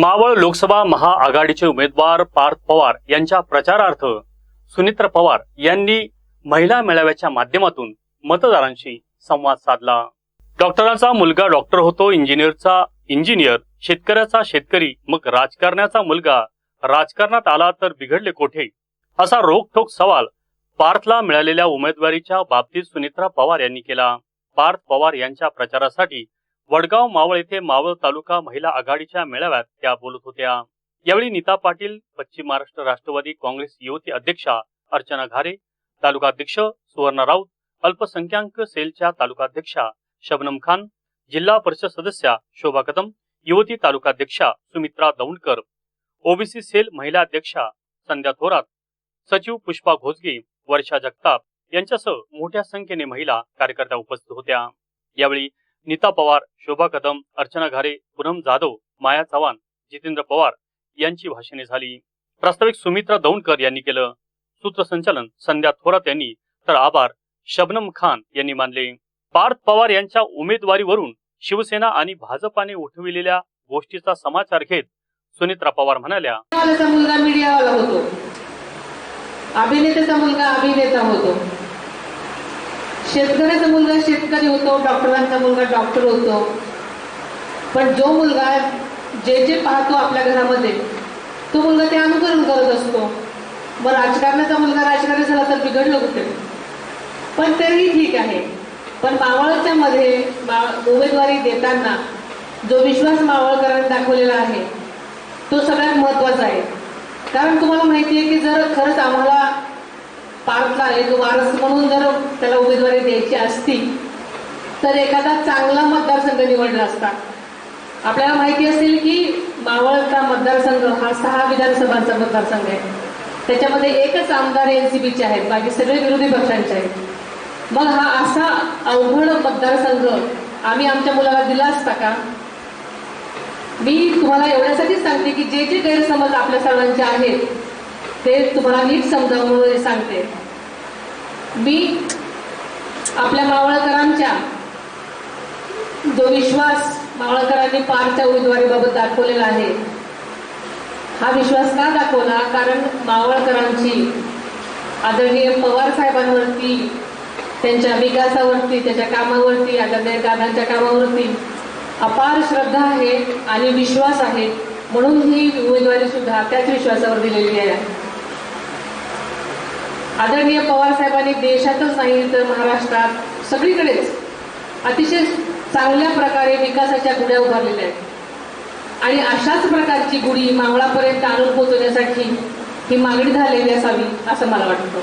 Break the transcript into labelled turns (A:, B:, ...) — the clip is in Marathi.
A: मावळ लोकसभा महाआघाडीचे उमेदवार पार्थ पवार यांच्या प्रचारार्थ सुनित्रा पवार यांनी महिला मेळाव्याच्या माध्यमातून मतदारांशी संवाद साधला. डॉक्टरांचा मुलगा डॉक्टर होतो इंजिनियरचा इंजिनियर शेतकऱ्याचा शेतकरी मग राजकारण्याचा मुलगा राजकारणात आला तर बिघडले कोठे? असा रोखठोक सवाल पार्थला मिळालेल्या उमेदवारीच्या बाबतीत सुनित्रा पवार यांनी केला. पार्थ पवार यांच्या प्रचारासाठी वडगाव मावळ येथे मावळ तालुका महिला आघाडीच्या मेळाव्यात त्या बोलत होत्या. यावेळी नीता पाटील पश्चिम महाराष्ट्र राष्ट्रवादी काँग्रेस युवती अध्यक्षा अर्चना घारे तालुकाध्यक्ष सुवर्णा राऊत अल्पसंख्याक सेलच्या तालुकाध्यक्षा शबनम खान जिल्हा परिषद सदस्या शोभा कदम युवती तालुकाध्यक्षा सुमित्रा दौंडकर ओबीसी सेल महिला अध्यक्षा संध्या थोरात सचिव पुष्पा घोजगे वर्षा जगताप यांच्यासह मोठ्या संख्येने महिला कार्यकर्त्या उपस्थित होत्या. यावेळी नीता पवार शोभा कदम अर्चना घारे पूनम जाधव माया चव्हाण जितेंद्र पवार यांची भाषणे झाली. प्रास्ताविक सुमित्रा दौंडकर यांनी केलं. सूत्रसंचालन संध्या थोरात यांनी. तर आभार शबनम खान यांनी मानले. पार्थ पवार यांच्या उमेदवारीवरून शिवसेना आणि भाजपाने उठविलेल्या गोष्टीचा समाचार घेत सुनित्रा पवार म्हणाल्या
B: मुलगा मीडियावाला होतो. अभिनेत्याचा मुलगा अभिनेता होतो. शेतकऱ्याचा मुलगा शेतकरी होतो डॉक्टरांचा मुलगा डॉक्टर होतो. पण जो मुलगा जे जे पाहतो आपल्या घरामध्ये तो मुलगा ते अनुकरण करत असतो. मग राजकारणाचा मुलगा राजकारणी झाला तर बिघडलं कुठे? पण तरीही ठीक आहे. पण मावळच्या मध्ये मा- उमेदवारी देताना जो विश्वास मावळकरांनी दाखवलेला आहे तो सगळ्यात महत्त्वाचा आहे. कारण तुम्हाला माहिती आहे की जर खरंच आम्हाला पार्टला एक वारस म्हणून जर त्याला उमेदवारी द्यायची असती तर एखादा चांगला मतदारसंघ निवडला असता. आपल्याला माहिती असेल की मावळचा मतदारसंघ हा सहा विधानसभांचा मतदारसंघ आहे. त्याच्यामध्ये एकच आमदार एन सी बीचे आहेत बाकी सगळे विरोधी पक्षांचे आहेत. मग हा असा अवघड मतदारसंघ आम्ही आमच्या मुलाला दिला असता का? मी तुम्हाला एवढ्यासाठीच सांगते की जे जे गैरसमज आपल्या सर्वांचे आहेत ते तुम्हाला नीट समजावून सांगते. बी आपल्या मावळकरांच्या जो विश्वास मावळकरांनी पारच्या उमेदवारीबाबत दाखवलेला आहे हा विश्वास का दाखवला? कारण मावळकरांची आदरणीय पवार साहेबांवरती त्यांच्या विकासावरती त्याच्या कामावरती आदरणीय दादांच्या कामावरती अपार श्रद्धा आहे आणि विश्वास आहे. म्हणून ही उमेदवारी सुद्धा त्याच विश्वासावर दिलेली आहे. आदरणीय पवार साहेबांनी देशातच नाही तर महाराष्ट्रात सगळीकडेच अतिशय चांगल्या प्रकारे विकासाच्या गुढ्या उभारलेल्या आहेत. आणि अशाच प्रकारची गुढी मावळापर्यंत आणून पोहोचवण्यासाठी ही मागणी झालेली असावी असं मला वाटतं.